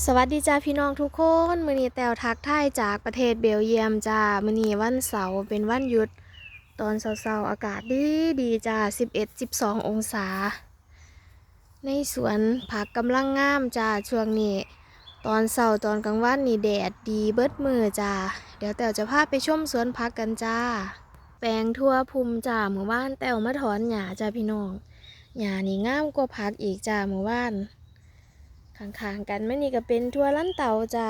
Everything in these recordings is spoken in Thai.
สวัสดีจ้าพี่น้องทุกคนมื้อนี้แต้วทักทายจากประเทศเบลเยียมจ้ามื้อนี้วันเสาร์เป็นวันหยุด ตอนเช้าๆอากาศดีดีจ้า11-12 องศา ในสวนผักกำลังงามจ้าช่วงนี้ ตอนเช้าตอนกลางวันนี่แดดดีเบิดมือจ้าเดี๋ยวแต้วจะพาไปชมสวนผักกันจ้า แปลงทั่วภูมิจ้าเมื่อวานแต้วมาถอนหญ้าจ้าพี่น้องหญ้านี่งามกว่าผักอีกจ้าเมื่อวาน ข้างๆกันไม่นี่ก็เป็นทั่วลันเตาจ้า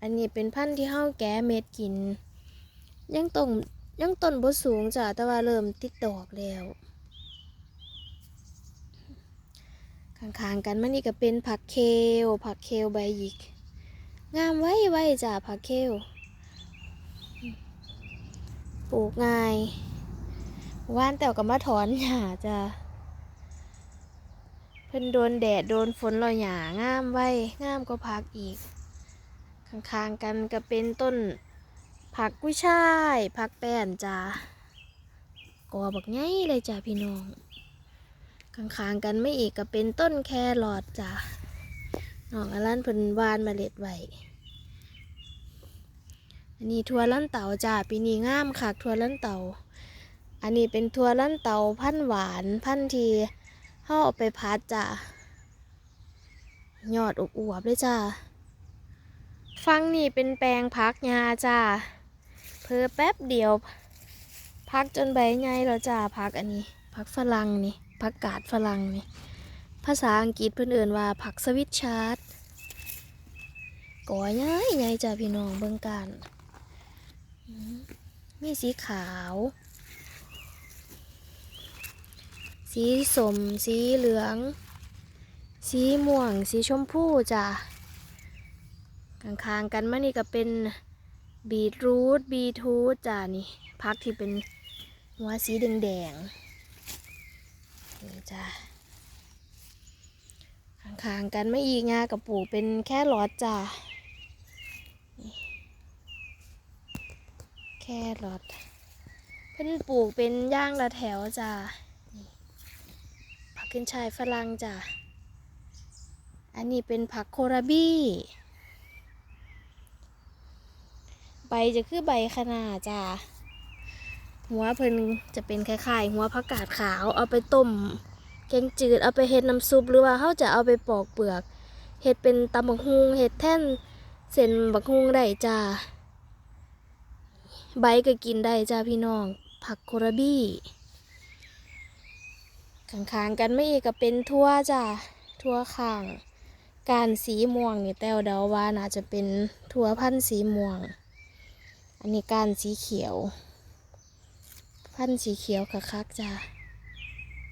อันนี้เป็นพันธุ์ที่เฮาแก้เม็ดกิน ยังต้นยังต้นบ่สูงจ้าแต่ว่าเริ่มติดดอกแล้วข้างๆกันมันนี่ก็เป็นผักเคลผักเคลใบหยิก งามไว้ไว้จ้าผักเคลปลูกง่ายว่านแต่วก็มาถอนหญ้าจ้า เพิ่นโดนแดดโดนฝนลอยหยางามไว้งามก็พักอีก ข้างๆกันก็เป็นต้น ผักกุ้ยช่ายผักแป้นจ้ากอบักไงเลยจ้าพี่น้อง ข้างๆกันไม่อีกก็เป็นต้นแครอทจ้าน้องอลันเพิ่นวานเมล็ดไว้อันนี้ทัวลั่นเต่าจ้าปีนี้งามคักทัวลั่นเต่า อันนี้เป็นทัวลั่นเต่าพันหวานพันที เฮาเอาไปพัดจ้ะยอดอวบๆเลยจ้าฟังนี่เป็นแปลงพักยาจ้าเพอแป๊บเดียว พักจนใบใหญ่แล้วจ้าพักอันนี้ พักฝรั่งนี่พักกาดฝรั่งนี่ภาษาอังกฤษเพื่อนเอื่นว่าผักสวิตชาร์ดก่อใหญ่ใหญ่จ้าพี่น้องเบิ่งกันอืมมีสีขาว สีสม สีเหลือง สีม่วง สีชมพูจ้ะข้างๆกันมานี่ก็เป็นบีทรูทบีทูทจ้ะนี่พักที่เป็นหัวสีแดงๆนี่จ้ะข้างๆกันไม่อีกงากับปลูกเป็นแค่รอดจ้ะแค่รอดเพิ่นปลูกเป็นย่างละแถวจ้ะ ขึ้นชายฝรั่งจ้ะ อันนี้เป็นผักโคราบี้ ใบจะคือใบขนาดจ้ะ หัวเพิ่นจะเป็นคล้ายๆ หัวผักกาดขาวเอาไปต้มแกงจืดเอาไปเฮ็ดน้ำซุปหรือว่าเขาจะเอาไปปอกเปลือกเฮ็ดเป็นตำบักฮุงเฮ็ดแท่นเส้นบักฮุงได้จ้ะใบก็กินได้จ้ะพี่น้อง ผักโคราบี้ ข้างๆกันไม่อีกก็เป็นทั่วจ้ะทั่วข้าง การสีม่วงนี่แต้วเดาว่าน่าจะเป็นทั่วพันธุ์สีม่วง อันนี้การสีเขียว พันธุ์สีเขียวคักๆจ้ะ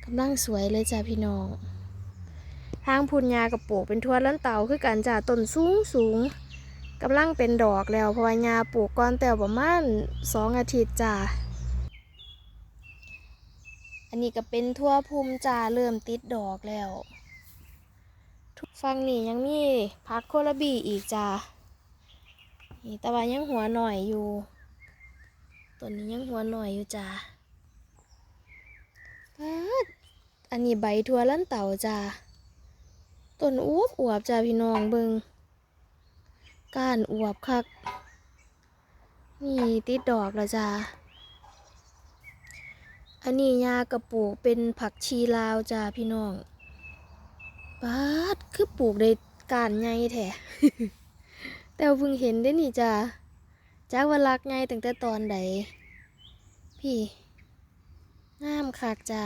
กำลังสวยเลยจ้ะพี่น้อง ทางพุนยากระปลูกเป็นทั่วล้นเต่าคือกันจ้ะต้นสูงสูงกำลังเป็นดอกแล้วเพราะว่ายาปลูกก่อนแต่วประมาณสองอาทิตย์จ้ะ อันนี้ก็เป็นทั่วภูมิจ่าเริ่มติดดอกแล้วฟังนี่ยังมีพักโคลบีอีกจ้านี่แต่ว่ายังหัวหน่อยอยู่ ตัวนี้ยังหัวหน่อยอยู่จ้าอันนี้ใบทั่วลั่นเต่าจ้าต้นอวบอวบจ้าพี่น้องเบิงก้านอวบคัก นี่ติดดอกแล้วจ้า อันนี้ยากระปูกเป็นผักชีลาวจ้าพี่น้องปาดคือปลูกได้การใหญ่แท้แต่ว่าเพิ่งเห็นได้นี่จ้าจากว่ารักไงตั้งแต่ตอนใดพี่งามคักจ้า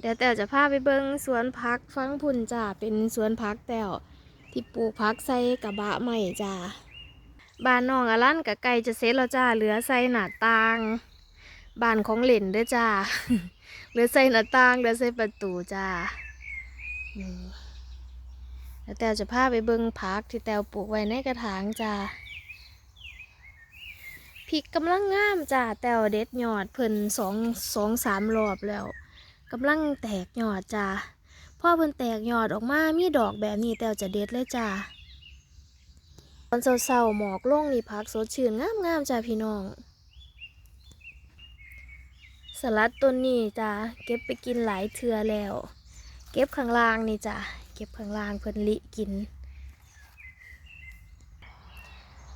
เดี๋ยวแต้วจะพาไปเบิงสวนพักฟังพุ่นจ้าเป็นสวนพักแต้วที่ปลูกพักใส่กระบะใหม่จ้า บ้านน้องอลันกับไก่จะเสร็จแล้วจ้า เหลือใส่หน้าต่าง บ้านของเล่นด้วยจ้า เหลือใส่หน้าต่าง เหลือใส่ประตูจ้าแล้วแต้วจะพาไปเบิ่งผักที่แต้วปลูกไว้ในกระถางจ้าพริกกำลังงามจ้าแต้วเด็ดยอดเพิ่นสองสองสามรอบแล้วกำลังแตกยอดจ้าพ่อเพิ่นแตกยอดออกมามีดอกแบบนี้แต้วจะเด็ดเลยจ้า ตอนเศร้าๆหมอกลงนี่พักสดชื่นงามๆจ้าพี่น้อง สลัดต้นนี้จ้าเก็บไปกินหลายเทือแล้ว เก็บข้างล่างนี่จ้าเก็บข้างล่างเพิ่นลิกิน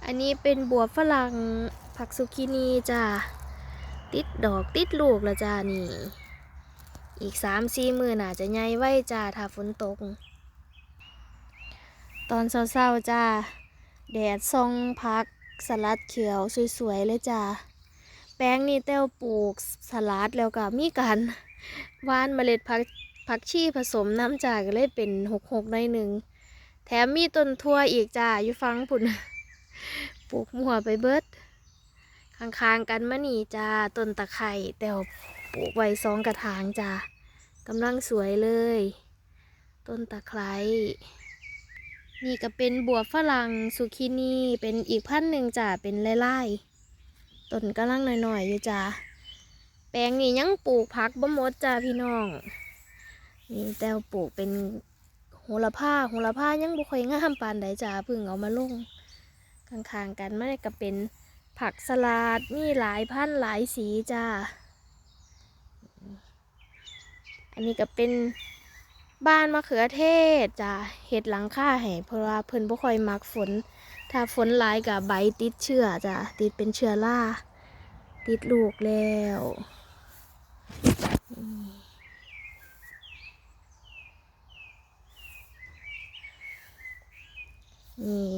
อันนี้เป็นบัวฝรั่งผักซุกินีจ้าติดดอกติดลูกล้วจ้านี่ อีกสามสี่มือน่าจะใหญ่ไว้จ้าถ้าฝนตก ตอนเศร้าๆจ้า แดดส่องพัก สลัดเขียวสวยๆเลยจ้าแป้งนี่แต้วปลูกสลัดแล้วก็มีการว่านเมล็ดผักผักชีผสมน้ำจากก็เลยเป็นหกหกในอยหนึ่ง แถมมีต้นทั่วอีกจ้าอยู่ฟังผุนปลูกมั่วไปเบิดข้างๆกันมะนี่จ้าต้นตะไคร่แต่ปลูกไว้สองกระถางจ้ากำลังสวยเลย ต้นตะไคร้ นี่ก็เป็นบัวฝรั่งสุคินีเป็นอีกพันธุ์หนึ่งจ้าเป็นไล่ๆต้นกำลังหน่อยๆอยู่จ้าแปลงนี้ยังปลูกผักบ่มดจ้าพี่น้องนี่แต่ปลูกเป็นโหระพาโหระพายังบ่ค่อยงามปานใดจ้าเพิ่งเอามาลงข้างๆกันมันก็เป็นผักสลัดมีหลายพันธุ์หลายสีจ้าอันนี้ก็เป็น บ้านมะเขือเทศจ้าเห็ดหลังคาให้เพราะว่าเพิ่นบ่ค่อยมักฝน ถ้าฝนหลายกับใบติดเชื้อจ้าติดเป็นเชื้อราติดลูกแล้วนี่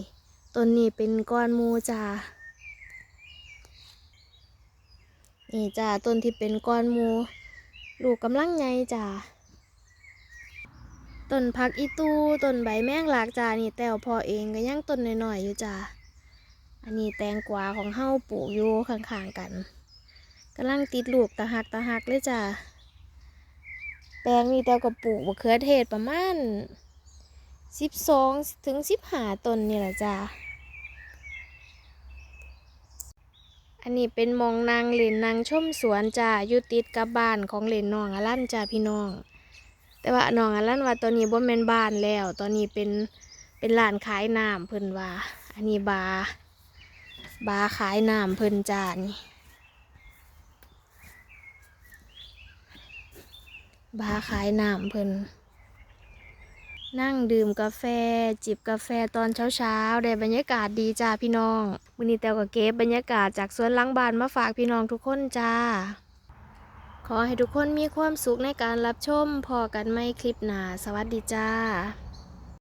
ต้นนี้เป็นก้อนมูจ้านี่จ้าต้นที่เป็นก้อนมู ลูกกำลังไงจ้า ต้นผักอีตูต้นใบแมงลากจ้านี่แต่พอเองก็ยังต้นน้อยๆอยู่จ้าอันนี้แตงกวาของเฮาปลูกอยู่ข้างๆกันกำลังติดลูกตะหักตะหักเลยจ้าแปลงนี้แต่วก็ปลูกมะเขือเทศประมาณสิบสองถึงสิบห้าต้นนี่แหละจ้าอันนี้เป็นมองนางเลนนางชมสวนจ้าอยู่ติดกับบ้านของเลนน้องอลันจ้าพี่น้อง แต่ว่าน้องอลันว่าตอนนี้บ่แม่นบ้านแล้ว ตอนนี้เป็นเป็นร้านขายน้ำเพิ่นว่า อันนี้บาร์บาร์ขายน้ำเพิ่นจ้านี่บาร์ขายน้ำเพิ่นนั่งดื่มกาแฟ จิบกาแฟตอนเช้าๆได้บรรยากาศดีจ้าพี่น้องมื้อนี้แต้วก็เก็บบรรยากาศจากสวนหลังบ้านมาฝากพี่น้องทุกคนจ้า ขอให้ทุกคนมีความสุขในการรับชมพอกันไม่คลิปหนาสวัสดีจ้า